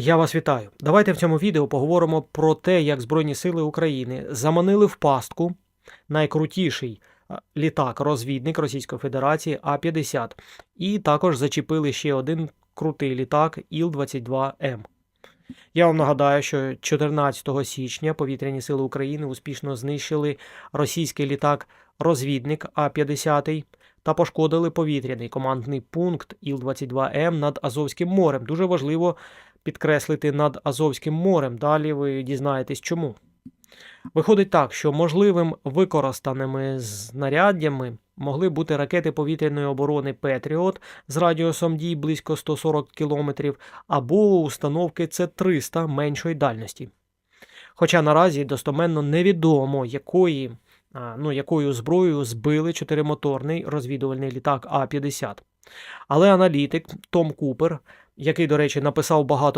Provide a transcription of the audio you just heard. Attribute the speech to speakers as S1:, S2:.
S1: Я вас вітаю. Давайте в цьому відео поговоримо про те, як Збройні Сили України заманили в пастку найкрутіший літак-розвідник Російської Федерації А-50, і також зачепили ще один крутий літак Іл-22М. Я вам нагадаю, що 14 січня повітряні сили України успішно знищили російський літак-розвідник А-50 та пошкодили повітряний командний пункт Іл-22М над Азовським морем. Дуже важливо підкреслити над Азовським морем. Далі ви дізнаєтесь чому. Виходить так, що можливим використаними знаряддями могли бути ракети повітряної оборони Петріот з радіусом дій близько 140 км або установки С-300 меншої дальності. Хоча наразі достоменно невідомо, якої, ну, якою зброєю збили чотиримоторний розвідувальний літак А-50. Але аналітик Том Купер, який, до речі, написав багато